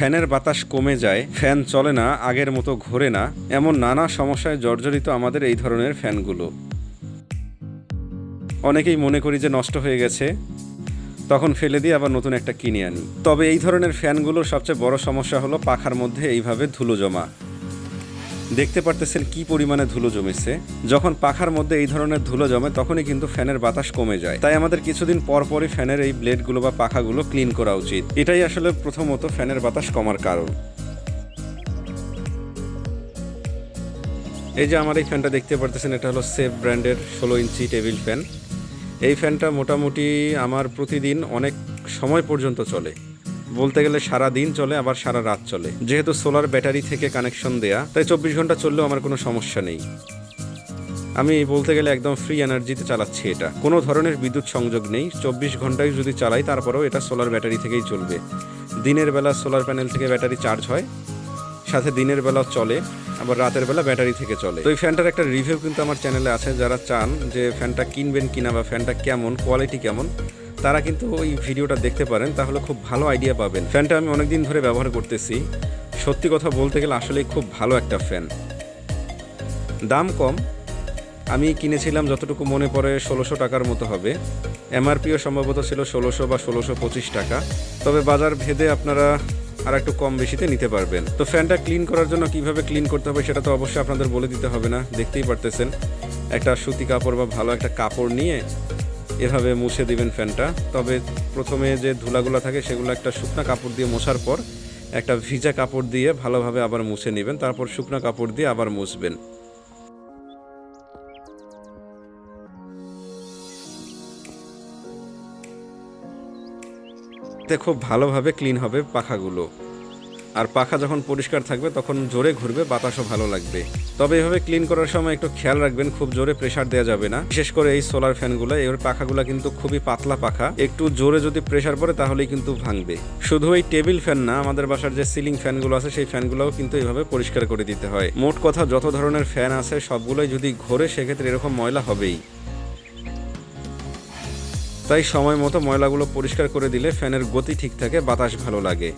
ফ্যানের বাতাস কমে যায়, ফ্যান চলে না, আগের মতো ঘোরে না, এমন নানা সমস্যায় জর্জরিত আমাদের এই ধরনের ফ্যানগুলো। অনেকেই মনে করি যে নষ্ট হয়ে গেছে, তখন ফেলে দিয়ে আবার নতুন একটা কিনে আনি। তবে এই ধরনের ফ্যানগুলোর সবচেয়ে বড় সমস্যা হলো পাখার মধ্যে এইভাবে ধুলো জমা। দেখতে পারতেছেন কি পরিমাণে ধুলো জমেছে। যখন পাখার মধ্যে এই ধরনের ধুলো জমে, তখনই কিন্তু ফ্যানের বাতাস কমে যায়। তাই আমাদের কিছুদিন পর পরই ফ্যানের এই ব্লেডগুলো বা পাখাগুলো ক্লিন করা উচিত। এটাই আসলে প্রথমত ফ্যানের বাতাস কমার কারণ। এই যে আমার এই ফ্যানটা দেখতে পারতেছেন, এটা হলো সেফ ব্র্যান্ডের ষোলো ইঞ্চি টেবিল ফ্যান। এই ফ্যানটা মোটামুটি আমার প্রতিদিন অনেক সময় পর্যন্ত চলে। বলতে গেলে সারা দিন চলে, আবার সারা রাত চলে। যেহেতু সোলার ব্যাটারি থেকে কানেকশন দেয়া, তাই চব্বিশ ঘণ্টা চললেও আমার কোনো সমস্যা নেই। আমি বলতে গেলে একদম ফ্রি এনার্জিতে চালাচ্ছি এটা। কোনো ধরনের বিদ্যুৎ সংযোগ নেই। চব্বিশ ঘন্টায় যদি চালাই, তারপরেও এটা সোলার ব্যাটারি থেকেই চলবে। দিনের বেলা সোলার প্যানেল থেকে ব্যাটারি চার্জ হয়, সাথে দিনের বেলা চলে, আবার রাতের বেলা ব্যাটারি থেকে চলে। তো এই ফ্যানটার একটা রিভিউ কিন্তু আমার চ্যানেলে আছে, যারা চান যে ফ্যানটা কিনবেন কিনা বা ফ্যানটা কেমন কোয়ালিটি কেমন তারা কিন্তু ওই ভিডিওটা দেখতে পারেন, তাহলে খুব ভালো আইডিয়া পাবেন। ফ্যানটা আমি অনেকদিন ধরে ব্যবহার করতেছি। সত্যি কথা বলতে গেলে আসলেই খুব ভালো একটা ফ্যান। দাম কম। আমি কিনেছিলাম যতটুকু মনে পড়ে ষোলোশো টাকার মতো হবে। এমআরপিও সম্ভবত ছিল ষোলোশো বা ষোলোশো পঁচিশ টাকা। তবে বাজার ভেদে আপনারা আর একটু কম বেশিতে নিতে পারবেন। তো ফ্যানটা ক্লিন করার জন্য কীভাবে ক্লিন করতে হবে সেটা তো অবশ্যই আপনাদের বলে দিতে হবে না। দেখতেই পারতেছেন। একটা সুতি কাপড় বা ভালো একটা কাপড় নিয়ে এভাবে মুছে দিবেন ফ্যানটা। তবে প্রথমে যে ধুলাগুলো থাকে সেগুলো একটা শুকনা কাপড় দিয়ে মোছার পর একটা ভিজা কাপড় দিয়ে ভালোভাবে আবার মুছে নেবেন। তারপর শুকনো কাপড় দিয়ে আবার মুছবেন। খুব ভালোভাবে ক্লিন হবে পাখাগুলো। আর পাখা যখন পরিষ্কার থাকবে, তখন জোরে ঘুরবে, বাতাসও ভালো লাগবে। তবে এভাবে ক্লিন করার সময় একটু খেয়াল রাখবেন, খুব জোরে প্রেশার দেওয়া যাবে না। বিশেষ করে এই সোলার ফ্যানগুলো এর পাখাগুলো কিন্তু খুবই পাতলা পাখা। একটু জোরে যদি প্রেশার পড়ে, তাহলেই কিন্তু ভাঙবে। শুধু এই টেবিল ফ্যান না, আমাদের বাসার যে সিলিং ফ্যানগুলো আছে, সেই ফ্যানগুলোও কিন্তু এইভাবে পরিষ্কার করে দিতে হয়। মোট কথা, যত ধরনের ফ্যান আছে, সবগুলোই যদি ঘোরে, সেক্ষেত্রে এরকম ময়লা হবেই। তাই সময় মতো ময়লাগুলো পরিষ্কার করে দিলে ফ্যানের গতি ঠিক থাকে, বাতাস ভালো লাগে।